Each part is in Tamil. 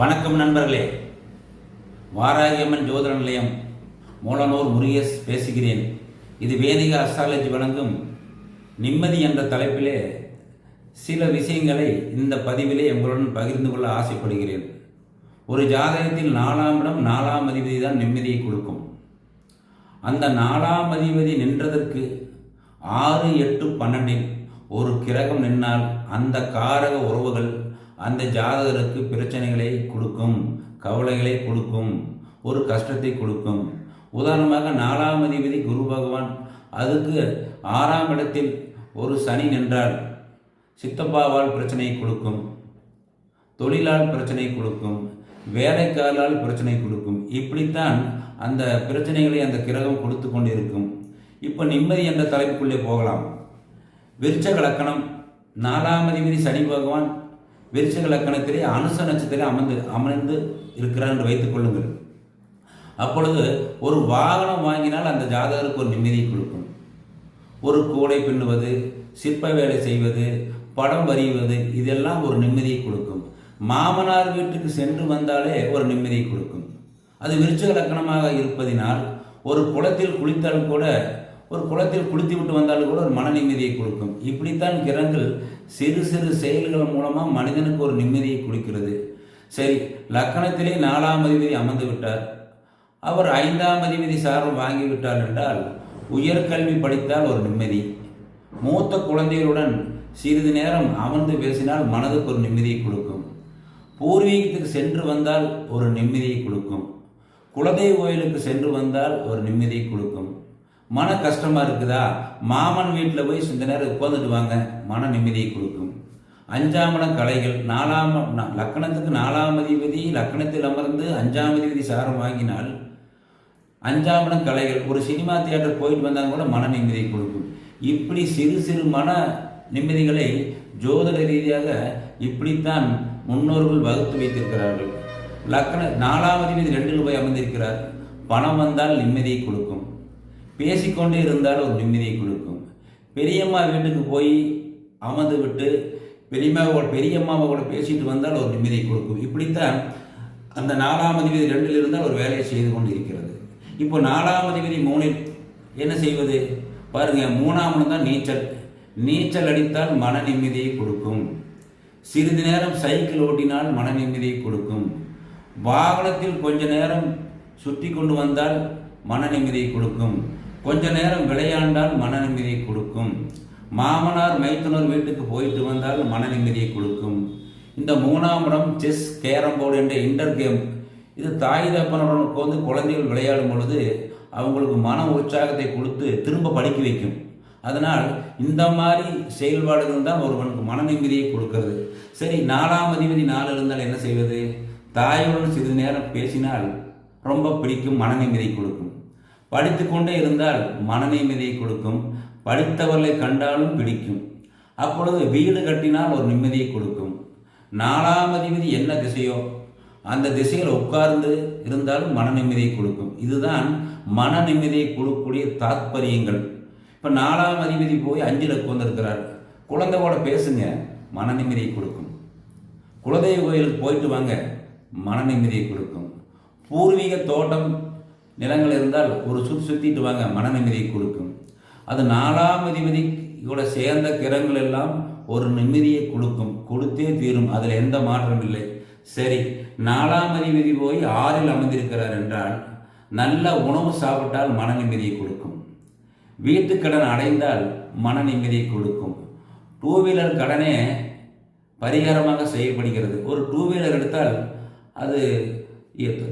வணக்கம் நண்பர்களே. வாராகியம்மன் ஜோதிட நிலையம் மூலனூர் முருகேஷ் பேசுகிறேன். இது வேதிக அஸ்ட்ராலஜி வழங்கும் நிம்மதி என்ற தலைப்பிலே சில விஷயங்களை இந்த பதிவிலே எங்களுடன் பகிர்ந்து கொள்ள ஆசைப்படுகிறேன். ஒரு ஜாதகத்தில் நாலாம் இடம் நாலாம் அதிபதி தான் நிம்மதியை கொடுக்கும். அந்த நாலாம் அதிபதி நின்றதற்கு ஆறு எட்டு பன்னெண்டில் ஒரு கிரகம் நின்னால் அந்த காரக உறவுகள் அந்த ஜாதகருக்கு பிரச்சனைகளை கொடுக்கும் கவலைகளை கொடுக்கும் ஒரு கஷ்டத்தை கொடுக்கும். உதாரணமாக நாலாம் அதிபதி குரு பகவான் அதுக்கு ஆறாம் இடத்தில் ஒரு சனி நின்றால் சித்தப்பாவால் பிரச்சனை கொடுக்கும் தொழிலால் பிரச்சனை கொடுக்கும் வேலைக்காரால் பிரச்சனை கொடுக்கும். இப்படித்தான் அந்த பிரச்சனைகளை அந்த கிரகம் கொடுத்து கொண்டு இருக்கும் இப்போ நிம்மதி என்ற தலைப்புக்குள்ளே போகலாம். விருச்சக லக்கணம் நாலாம் அதிபதி சனி பகவான் விருச்சக லக்கணத்திலே அனுச நட்சத்திரம் அமர்ந்து அமர்ந்து இருக்கிறார் என்று வைத்துக் கொள்ளுங்கள். அப்பொழுது ஒரு வாகனம் வாங்கினால் அந்த ஜாதகருக்கு ஒரு நிம்மதியை கொடுக்கும். ஒரு கூடை பின்னுவது சிற்ப வேலை செய்வது படம் வரைவது இதெல்லாம் ஒரு நிம்மதியை கொடுக்கும். மாமனார் வீட்டுக்கு சென்று வந்தாலே ஒரு நிம்மதியை கொடுக்கும். அது விருச்சக லக்கணமாக இருப்பதினால் ஒரு குளத்தில் குளித்தால் கூட ஒரு குளத்தில் குளித்து விட்டு வந்தாலும் கூட ஒரு மன நிம்மதியை கொடுக்கும். இப்படித்தான் கிரகங்கள் சிறு சிறு செயல்கள் மூலமாக மனிதனுக்கு ஒரு நிம்மதியை கொடுக்கிறது. சரி லக்கணத்திலே நாலாம் அதிபதி அமர்ந்து விட்டார். அவர் ஐந்தாம் அதிபதி சாரம் வாங்கிவிட்டார் என்றால் உயர்கல்வி படித்தால் ஒரு நிம்மதி. மூத்த குழந்தைகளுடன் சிறிது நேரம் அமர்ந்து பேசினால் மனதுக்கு ஒரு நிம்மதியை கொடுக்கும். பூர்வீகத்துக்கு சென்று வந்தால் ஒரு நிம்மதியை கொடுக்கும். குலதெய்வ கோயிலுக்கு சென்று வந்தால் ஒரு நிம்மதியை கொடுக்கும். மன கஷ்டமாக இருக்குதா? மாமன் வீட்டில் போய் சிந்த நேரம் உட்காந்துட்டு வாங்க. மன நிம்மதியை கொடுக்கும். அஞ்சாம் இடம் கலைகள் நாலாம் லக்கணத்துக்கு நாலாம் அதிபதி லக்கணத்தில் அமர்ந்து அஞ்சாம் அதிபதி சாரம் வாங்கினால் அஞ்சாம் இடம் கலைகள் ஒரு சினிமா தியேட்டர் போயிட்டு வந்தாங்க கூட மன நிம்மதியை கொடுக்கும். இப்படி சிறு சிறு மன நிம்மதிகளை ஜோதிட ரீதியாக இப்படித்தான் முன்னோர்கள் வகுத்து வைத்திருக்கிறார்கள். லக்கண நாலாம் அதிபதி ரெண்டில் போய் அமர்ந்திருக்கிறார். பணம் வந்தால் நிம்மதியை கொடுக்கும். பேசிக்கொண்டே இருந்தால் ஒரு நிம்மதியை கொடுக்கும். பெரியம்மா வீட்டுக்கு போய் அமர்ந்து விட்டு பெரியம்மாவோட பெரியம்மாவை கூட பேசிட்டு வந்தால் ஒரு நிம்மதியை கொடுக்கும். இப்படித்தான் அந்த நாலாம் அதிபதி ரெண்டில் இருந்தால் ஒரு வேலையை செய்து கொண்டு இருக்கிறது இப்போ நாலாம் அதிபதி மூணில் என்ன செய்வது? பாருங்க மூணாம் தான் நீச்சல். நீச்சல் அடித்தால் மன நிம்மதியை கொடுக்கும். சிறிது நேரம் சைக்கிள் ஓட்டினால் மன நிம்மதியை கொடுக்கும். வாகனத்தில் கொஞ்ச நேரம் சுற்றி கொண்டு வந்தால் மன நிம்மதியை கொடுக்கும். கொஞ்ச நேரம் விளையாண்டால் மன நிம்மதியை கொடுக்கும். மாமனார் மைத்துனர் வீட்டுக்கு போயிட்டு வந்தால் மன நிம்மதியை கொடுக்கும். இந்த மூணாம் இடம் செஸ் கேரம் போர்டு என்ற இன்டர் கேம். இது தாய் தப்பனுடன் வந்து குழந்தைகள் விளையாடும் பொழுது அவங்களுக்கு மன உற்சாகத்தை கொடுத்து திரும்ப படிக்க வைக்கும். அதனால் இந்த மாதிரி செயல்பாடுகள் தான் ஒருவனுக்கு மன நிம்மதியை கொடுக்கிறது. சரி நாலாம் அதிபதி நாள் இருந்தால் என்ன செய்வது? தாயுடன் சிறிது நேரம் பேசினால் ரொம்ப பிடிக்கும் மன நிம்மதியை கொடுக்கும். படித்துக்கொண்டே இருந்தால் மன நிம்மதியை கொடுக்கும். படித்தவர்களை கண்டாலும் பிடிக்கும். அப்பொழுது வீடு கட்டினால் ஒரு நிம்மதியை கொடுக்கும். நாலாம் அதிபதி என்ன திசையோ அந்த திசையில் உட்கார்ந்து இருந்தாலும் மன நிம்மதியை கொடுக்கும். இதுதான் மன நிம்மதியை கொடுக்கக்கூடிய தாத்பரியங்கள். இப்போ நாலாம் அதிபதி போய் அஞ்சில் உட்காந்துருக்கிறார் குழந்தையோட பேசுங்க மன நிம்மதியை கொடுக்கும். குலதெய்வ கோயிலுக்கு போயிட்டு வாங்க மன நிம்மதியை கொடுக்கும். பூர்வீக தோட்டம் நிலங்கள் இருந்தால் ஒரு சுற்றி சுற்றிட்டு வாங்க மன நிம்மதியை கொடுக்கும். அது நாலாம் அதிபதியோட சேர்ந்த கிரகங்கள் எல்லாம் ஒரு நிம்மதியை கொடுக்கும். கொடுத்தே தீரும் அதில் எந்த மாற்றம் இல்லை. சரி நாலாம் அதிபதி போய் ஆறில் அமர்ந்திருக்கிறார் என்றால் நல்ல உணவு சாப்பிட்டால் மன நிம்மதியை கொடுக்கும். வீட்டுக்கடன் அடைந்தால் மன நிம்மதியை கொடுக்கும். டூ வீலர் கடனே பரிகாரமாக செய்யப்படுகிறது. ஒரு டூ வீலர் எடுத்தால் அது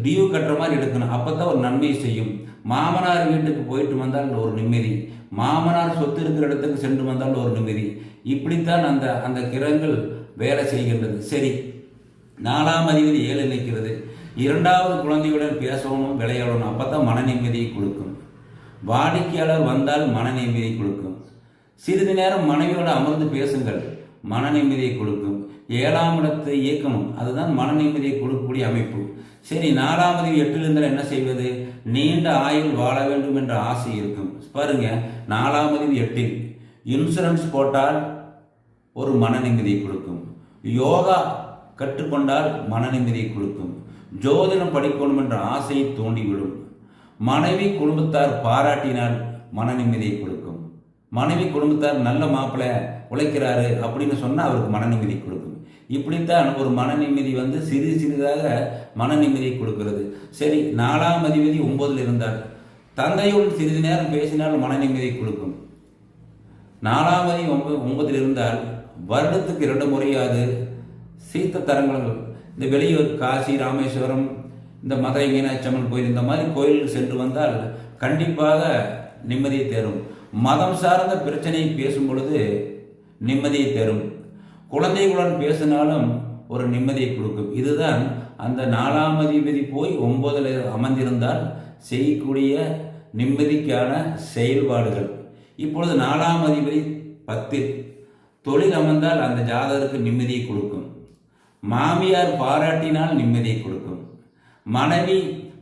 டியூ கட்டுற மாதிரி எடுக்கணும். அப்போ தான் ஒரு நன்மை செய்யும். மாமனார் வீட்டுக்கு போயிட்டு வந்தால் ஒரு நிம்மதி. மாமனார் சொத்து இருக்கிற இடத்துக்கு சென்று வந்தால் ஒரு நிம்மதி. இப்படித்தான் அந்த அந்த கிரகங்கள் வேலை செய்கின்றது. சரி நாலாம் அதிபதி ஏழு நிற்கிறது. இரண்டாவது குழந்தையுடன் பேசணும் விளையாடணும் அப்போ தான் மன நிம்மதியை கொடுக்கும். வாடிக்கையாளர் வந்தால் மன நிம்மதியை கொடுக்கும். சிறிது நேரம் மனைவியோடு அமர்ந்து பேசுங்கள். மன நிம்மதியை கொடுக்கும். ஏழாம் இடத்தை இயக்கணும். அதுதான் மன நிம்மதியை கொடுக்கக்கூடிய அமைப்பு. சரி நாலாவது எட்டில் இருந்தால் என்ன செய்வது? நீண்ட ஆயுள் வாழ வேண்டும் என்ற ஆசை இருக்கும். பாருங்க நாலாவது எட்டில். இன்சூரன்ஸ் போட்டால் ஒரு மன நிம்மதியை கொடுக்கும். யோகா கற்றுக்கொண்டால் மன நிம்மதியை கொடுக்கும். ஜோதிடம் படிக்கணும் என்ற ஆசையை தூண்டிவிடும். மனைவி குடும்பத்தார் பாராட்டினால் மன நிம்மதியை கொடுக்கும். மனைவி குடும்பத்தார் நல்ல மாப்பிள்ளை உழைக்கிறாரு அப்படின்னு சொன்னால் அவருக்கு மன நிம்மதி கொடுக்கும். இப்படித்தான் ஒரு மன நிம்மதி வந்து சிறிது சிறிதாக மன நிம்மதியை கொடுக்கிறது. சரி நாலாம் அதிபதி ஒன்பதில் இருந்தால் தந்தையுடன் சிறிது நேரம் பேசினால் மன நிம்மதியை கொடுக்கும். நாலாம் அதிபதி ஒன்பது ஒன்பதில் இருந்தால் வருடத்துக்கு இரண்டு முறையாவது சீத்த தரங்கள். இந்த வெளியூர் காசி ராமேஸ்வரம் இந்த மதுரை மீனாட்சி அம்மன் கோயில் இந்த மாதிரி கோயிலுக்கு சென்று வந்தால் கண்டிப்பாக நிம்மதியை தரும். மதம் சார்ந்த பிரச்சனையை பேசும் பொழுது நிம்மதியை தரும். குழந்தைகளுடன் பேசினாலும் ஒரு நிம்மதியை கொடுக்கும். இதுதான் அந்த நாலாம் அதிபதி போய் ஒன்பதில் அமர்ந்திருந்தால் செய்யக்கூடிய நிம்மதிக்கான செயல்பாடுகள். இப்பொழுது நாலாம் அதிபதி பத்தில் தொழில் அமர்ந்தால் அந்த ஜாதகருக்கு நிம்மதியை கொடுக்கும். மாமியார் பாராட்டினால் நிம்மதியை கொடுக்கும். மனைவி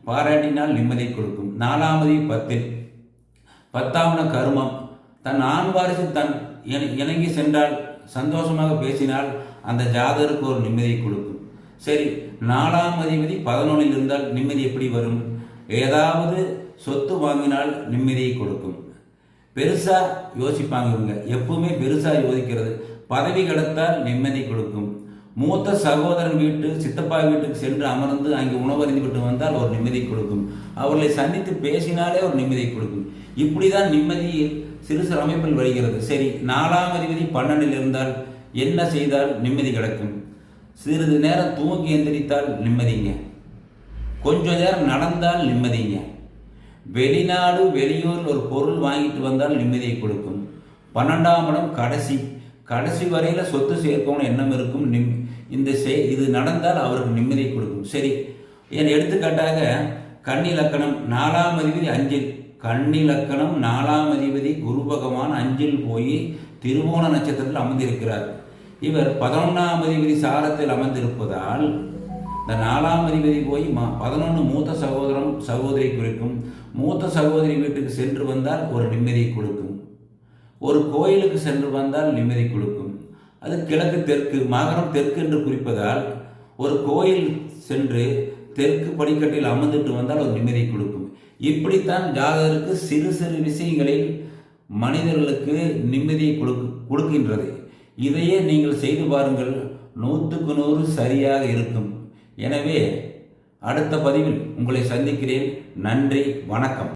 பாராட்டினால் நிம்மதியை கொடுக்கும். நாலாம் அதிபதி பத்தில் பத்தாவன கருமம். தன் ஆண் வாரிசு தன் இணங்கி சென்றால் சந்தோஷமாக பேசினால் அந்த ஜாதகருக்கு ஒரு நிம்மதியை கொடுக்கும். சரி நாலாம் அதிபதி பதினொன்றில் இருந்தால் நிம்மதி எப்படி வரும்? ஏதாவது சொத்து வாங்கினால் நிம்மதியை கொடுக்கும். பெருசா யோசிப்பாங்க இவங்க. எப்பவுமே பெருசா யோசிக்கிறது. பதவி கிடைத்தால் நிம்மதி கொடுக்கும். மூத்த சகோதரன் வீட்டு சித்தப்பா வீட்டுக்கு சென்று அமர்ந்து அங்கே உணவருந்தி விட்டு வந்தால் ஒரு நிம்மதி கொடுக்கும். அவர்களை சந்தித்து பேசினாலே ஒரு நிம்மதி கொடுக்கும். இப்படிதான் நிம்மதி சிறு சிறு அமைப்பில் வருகிறது. சரி நாலாம் அதிபதி பன்னெண்டில் இருந்தால் என்ன செய்தால் நிம்மதி கிடக்கும்? சிறிது நேரம் தூங்கி எந்திரித்தால் நிம்மதிங்க. கொஞ்ச நேரம் நடந்தால் நிம்மதிங்க. வெளிநாடு வெளியூரில் ஒரு பொருள் வாங்கிட்டு வந்தால் நிம்மதியை கொடுக்கும். பன்னெண்டாம் இடம் கடைசி. கடைசி வரையில் சொத்து சேர்க்கணும் எண்ணம் இருக்கும். நிம் இந்த செய் இது நடந்தால் அவருக்கு நிம்மதியை கொடுக்கும். சரி என் எடுத்துக்காட்டாக கன்னி லக்கணம் நாலாம் அதிபதி அஞ்சில் கண்ணிலக்கணம் நாலாம் அதிபதி குரு பகவான் அஞ்சில் போய் திருவோண நட்சத்திரத்தில் அமர்ந்திருக்கிறார். இவர் பதினொன்றாம் அதிபதி சாரத்தில் அமர்ந்திருப்பதால் இந்த நாலாம் அதிபதி போய் மா பதினொன்று மூத்த சகோதரம் சகோதரி குறிக்கும். மூத்த சகோதரி வீட்டுக்கு சென்று வந்தால் ஒரு நிம்மதியை கொடுக்கும். ஒரு கோயிலுக்கு சென்று வந்தால் நிம்மதி கொடுக்கும். அது கிழக்கு தெற்கு மகரம் தெற்கு என்று குறிப்பதால் ஒரு கோயில் சென்று தெற்கு படிக்கட்டில் அமர்ந்துட்டு வந்தால் ஒரு நிம்மதி கொடுக்கும். இப்படித்தான் ஜாதகருக்கு சிறு சிறு விஷயங்களில் மனிதர்களுக்கு நிம்மதியை கொடுக்கு கொடுக்கின்றது. இதையே நீங்கள் செய்து பாருங்கள். நூற்றுக்கு நூறு சரியாக இருக்கும். எனவே அடுத்த பதிவில் உங்களை சந்திக்கிறேன். நன்றி வணக்கம்.